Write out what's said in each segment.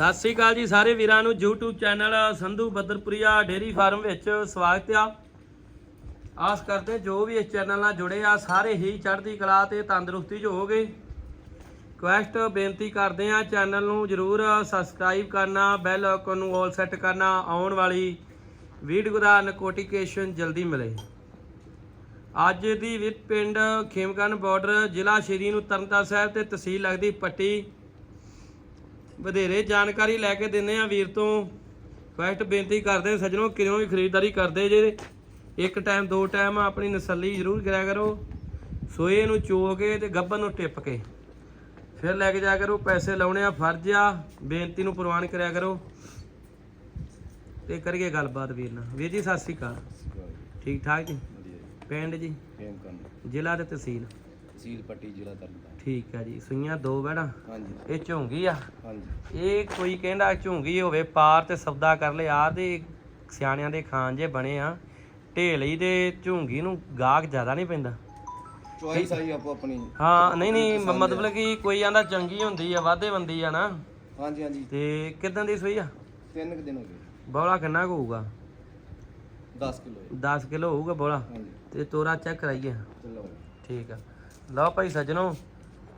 ਸਤਿ ਸ੍ਰੀ ਅਕਾਲ ਜੀ ਸਾਰੇ ਵੀਰਾਂ ਨੂੰ YouTube channel Sandhu Badarpuria dairy farm ਵਿੱਚ ਸਵਾਗਤ ਆ। ਆਸ ਕਰਦੇ ਜੋ ਵੀ ਇਸ ਚੈਨਲ ਨਾਲ ਜੁੜੇ ਆ, ਸਾਰੇ ਹੀ ਚੜ੍ਹਦੀ ਕਲਾ ਤੇ ਤੰਦਰੁਸਤੀ 'ਚ ਹੋਗੇ ਰਿਕੁਐਸਟ ਬੇਨਤੀ ਕਰਦੇ ਆ, ਚੈਨਲ ਨੂੰ ਜਰੂਰ ਸਬਸਕ੍ਰਾਈਬ ਕਰਨਾ ਬੈਲ ਆਈਕਨ ਨੂੰ ਆਲ ਸੈੱਟ ਕਰਨਾ, ਆਉਣ ਵਾਲੀ ਵੀਡੀਓ ਦਾ ਨੋਟੀਫਿਕੇਸ਼ਨ ਜਲਦੀ ਮਿਲੇ। ਅੱਜ ਦੀ ਵਿਤ ਪਿੰਡ ਖੇਮਕਰਨ ਬਾਰਡਰ ਜ਼ਿਲ੍ਹਾ ਸ਼੍ਰੀ ਨੂੰ ਤਰਨਤਾਰਨ ਸਾਹਿਬ ਤੇ ਤਹਿਸੀਲ ਲੱਗਦੀ ਪੱਟੀ ਵਧੇਰੇ ਜਾਣਕਾਰੀ ਲੈ ਕੇ ਦਿੰਦੇ ਆ ਵੀਰ ਤੋਂ। ਫੈਕਟ ਬੇਨਤੀ ਕਰਦੇ ਆ ਸੱਜਣੋ ਕਿਉਂ ਵੀ ਖਰੀਦਦਾਰੀ ਕਰਦੇ ਜੇ। ਇੱਕ ਟਾਈਮ ਦੋ ਟਾਈਮ ਆਪਣੀ ਨਸੱਲੀ ਜ਼ਰੂਰ ਕਰਿਆ ਕਰੋ। ਸੋਏ ਨੂੰ ਚੋ ਕੇ ਤੇ ਗੱਬਨ ਨੂੰ ਟਿੱਪ ਕੇ। ਫਿਰ ਲੈ ਕੇ ਜਾ ਕਰੋ ਪੈਸੇ ਲਾਉਣੇ ਆ ਫਰਜ਼ ਆ। ਬੇਨਤੀ ਨੂੰ ਪ੍ਰਵਾਨ ਕਰਿਆ ਕਰੋ। ਤੇ ਕਰੀਏ ਗੱਲਬਾਤ ਵੀਰ ਨਾਲ। ਵੀਰ ਜੀ ਸਤਿ ਸ੍ਰੀ ਅਕਾਲ। ਠੀਕ ਠਾਕ ਜੀ? ਪਿੰਡ ਜੀ? ਜ਼ਿਲ੍ਹਾ ਤੇ ਤਹਿਸੀਲ। ਤਹਿਸੀਲ ਪੱਟੀ ਜ਼ਿਲ੍ਹਾ ਤਰਨਤਾਰਨ। ਠੀਕ ਹੈ ਜੀ ਸੂਈਆਂ ਦੋ ਬੈਣਾ ਹਾਂਜੀ। ਇਹ ਝੋਂਗੀ ਆ। ਹਾਂਜੀ। ਇਹ ਕੋਈ ਕਹਿੰਦਾ ਝੁੰਗੀ ਹੋਵੇ ਪਾਰ ਤੇ ਸੌਦਾ ਕਰ ਲਿਆ ਤੇ ਸਿਆਣਿਆਂ ਦੇ ਖਾਨ ਜੇ ਬਣੇ ਆ। ਢੇਲੀ ਦੇ ਝੁੰਗੀ ਨੂੰ ਗਾਹਕ ਜ਼ਿਆਦਾ ਨਹੀਂ ਪੈਂਦਾ। ਚੋਇਸ ਆਈ ਆਪੋ ਆਪਣੀ। ਹਾਂ ਨਹੀਂ ਨਹੀਂ ਮ- ਮਤਲਬ ਕਿ ਕੋਈ ਆਂਦਾ ਚੰਗੀ ਹੁੰਦੀ ਆ ਵਾਧੇ ਬੰਦੀ ਆ ਨਾ। ਹਾਂਜੀ ਹਾਂਜੀ। ਤੇ ਕਿਦਾਂ ਦੀ ਸੂਈ ਆ? ਤਿੰਨ ਕੁ ਦਿਨ ਹੋ ਗਏ। ਬੋਲਾ ਕਿੰਨਾ ਕੁ ਹੋਊਗਾ? 10 ਕਿਲੋ 10 ਕਿਲੋ ਹੋਊਗਾ ਬੋਲਾ। ਹਾਂਜੀ। ਤੇ ਤੋਰਾ ਚੈੱਕ ਕਰਾਈਏ। ਚਲੋ ਠੀਕ ਆ। ਲਓ ਭਾਈ ਸੱਜਣੋ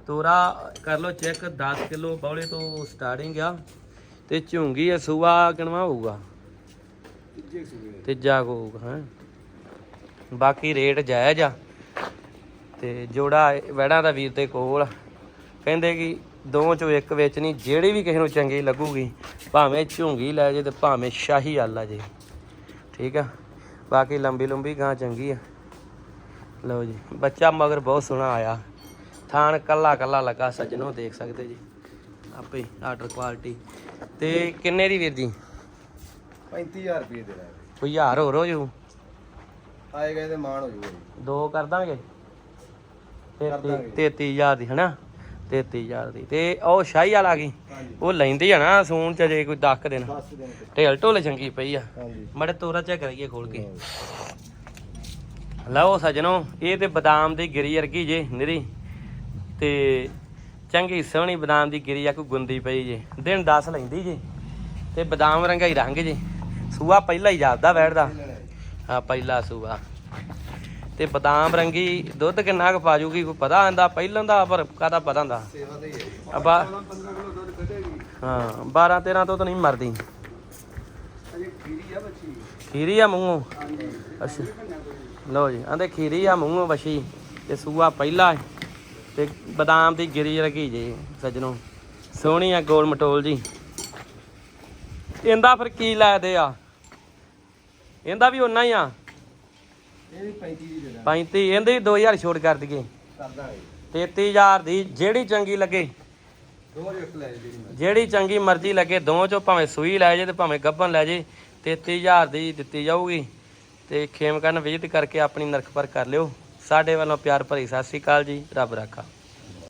ਤੋਰਾ ਕਰ ਲਓ ਚੈੱਕ 10 ਕਿਲੋ ਬੌਲੇ ਤੋਂ ਸਟਾਰਟਿੰਗ ਆ। ਤੇ ਝੁੰਗੀ ਆ ਸੂਆ ਕਿਣਵਾ ਹੋਊਗਾ? ਤੀਜੇ ਕੋ ਹੋਊਗਾ ਹੈ। ਬਾਕੀ ਰੇਟ ਜਾਇਜ਼ ਆ। ਤੇ ਜੋੜਾ ਵੈੜਾਂ ਦਾ ਵੀਰ ਤੇ ਕੋਲ। ਕਹਿੰਦੇ ਕਿ ਦੋ ਚੋਂ ਇੱਕ ਵਿੱਚ ਨਹੀਂ ਜਿਹੜੀ ਵੀ ਕਿਸੇ ਨੂੰ ਚੰਗੀ ਲੱਗੂਗੀ ਭਾਵੇਂ ਝੁੰਗੀ ਲੈ ਜੇ ਤੇ ਭਾਵੇਂ ਸ਼ਾਹੀ ਆਲਾ ਜੇ। ਠੀਕ ਆ? ਬਾਕੀ ਲੰਬੀ ਲੰਬੀ ਗਾਂ ਚੰਗੀ ਆ। ਲਓ ਜੀ ਬੱਚਾ ਮਗਰ ਬਹੁਤ ਸੋਹਣਾ ਆਇਆ। ਥਾਣ ਕੱਲਾ ਕੱਲਾ ਲੱਗਾ ਸੱਜਣੋ ਦੇਖ ਸਕਦੇ ਜੀ। ਆਪੇ ਆਰਡਰ ਕੁਆਲਿਟੀ ਤੇ ਕਿੰਨੇ ਦੀ ਵੀਰ ਜੀ? 35000 ਰੁਪਏ ਦੇ ਲੈ ਕੋਈ ਹਜ਼ਾਰ ਹੋਰ ਹੋ ਜੂ? ਆਏ ਗਏ ਤੇ ਮਾਣ ਹੋ ਜੂਗਾ ਜੀ। ਦੋ ਕਰ ਦਾਂਗੇ? ਕਰ ਦਾਂਗੇ। 33000 ਦੀ ਹਨਾ? 33000 ਦੀ। ਤੇ ਉਹ ਸ਼ਾਹੀ ਵਾਲਾ ਗਈ ਹਾਂਜੀ। ਉਹ ਲੈਂਦੀ ਆ ਨਾ ਸੂਣ ਚ ਜੇ ਕੋਈ 10 ਦਿਨ 10 ਦਿਨ ਤੇ। ਢੇਲ ਢੋਲ ਚੰਗੀ ਪਈ ਆ। ਹਾਂਜੀ। ਮੜੇ ਤੋਰਾ ਚੈੱਕ ਕਰਾਈਏ ਖੋਲ ਕੇ। ਲਓ ਸਜਣੋ ਇਹ ਤੇ ਬਦਾਮ ਦੀ ਗਿਰੀ ਵਰਗੀ ਜੇ ਨਿਰੀ। ਤੇ ਚੰਗੀ ਸੋਹਣੀ ਬਦਾਮ ਦੀ ਗਿਰੀ ਆ ਕੋਈ ਗੁੰਦੀ ਪਈ ਜੇ। ਦਿਨ 10 ਲੈਂਦੀ ਜੇ। ਤੇ ਬਦਾਮ ਰੰਗਾ ਹੀ ਰੰਗ ਜੇ। ਸੂਆ ਪਹਿਲਾ ਹੀ ਜਾਪਦਾ ਬੈਠਦਾ। ਆ ਪਹਿਲਾ ਸੂਆ। ਤੇ ਬਦਾਮ ਰੰਗੀ ਦੁੱਧ ਕਿੰਨਾ ਕੁ ਪਾ ਜੂਗੀ ਕੋਈ ਪਤਾ ਆਂਦਾ ਪਹਿਲਾਂ ਦਾ ਪਰ ਕਾਦਾ ਪਤਾ ਹੁੰਦਾ? ਸੇਵਾ ਤੇ ਹੀ ਹੈ ਜੀ। ਅਬਾ 15 ਕਿਲੋ ਦੁੱਧ ਕੱਢੇਗੀ ਹਾਂ 12 13 ਤੋਂ ਤਾਂ ਨਹੀਂ ਮਰਦੀ। ਖੀਰੀ ਆ ਮੂੰਹੋਂ? ਅੱਛਾ। ਲਓ ਜੀ ਆਂਦੇ ਖੀਰੀ ਆ ਮੂੰਹੋਂ ਵਛੀ ਤੇ ਸੂਆ ਪਹਿਲਾ ਤੇ ਬਦਾਮ ਦੀ ਗਿਰੀ ਰਗੀ ਜੀ ਸੱਜਣੋ। ਸੋਹਣੀ ਆ ਗੋਲ ਮਟੋਲ ਜੀ। ਇਹਦਾ ਫਿਰ ਕੀ ਲੈਦੇ ਆ? ਇਹਦਾ ਵੀ ਉਨਾ ਹੀ ਆ। ਇਹ ਵੀ 35 ਦੀ ਦੇ ਦਾਂ 35 ਇਹਦੇ ਵੀ 2000 ਛੋਟ ਕਰ ਦਈਏ। ਕਰ ਦਾਂਗੇ 33000 ਦੀ ਜਿਹੜੀ ਚੰਗੀ ਲੱਗੇ। ਦੋ ਲੈ ਜਿਹੜੀ ਚੰਗੀ ਮਰਜ਼ੀ ਲੱਗੇ ਦੋ ਚੋਂ ਭਾਵੇਂ ਸੂਈ ਲੈ ਜੇ ਤੇ ਭਾਵੇਂ ਗੱਭਨ ਲੈ ਜੇ 33000 ਦੀ ਦਿੱਤੀ ਜਾਊਗੀ। ਤੇ ਖੇਮਕਰਨ ਵਿਜ਼ਿਟ ਕਰਕੇ ਆਪਣੀ ਨਰਖ ਪਰ ਕਰ ਲਿਓ। ਸਾਡੇ ਵੱਲੋਂ ਪਿਆਰ ਭਰੀ ਸਤਿ ਸ੍ਰੀ ਅਕਾਲ ਜੀ, ਰੱਬ ਰਾਖਾ।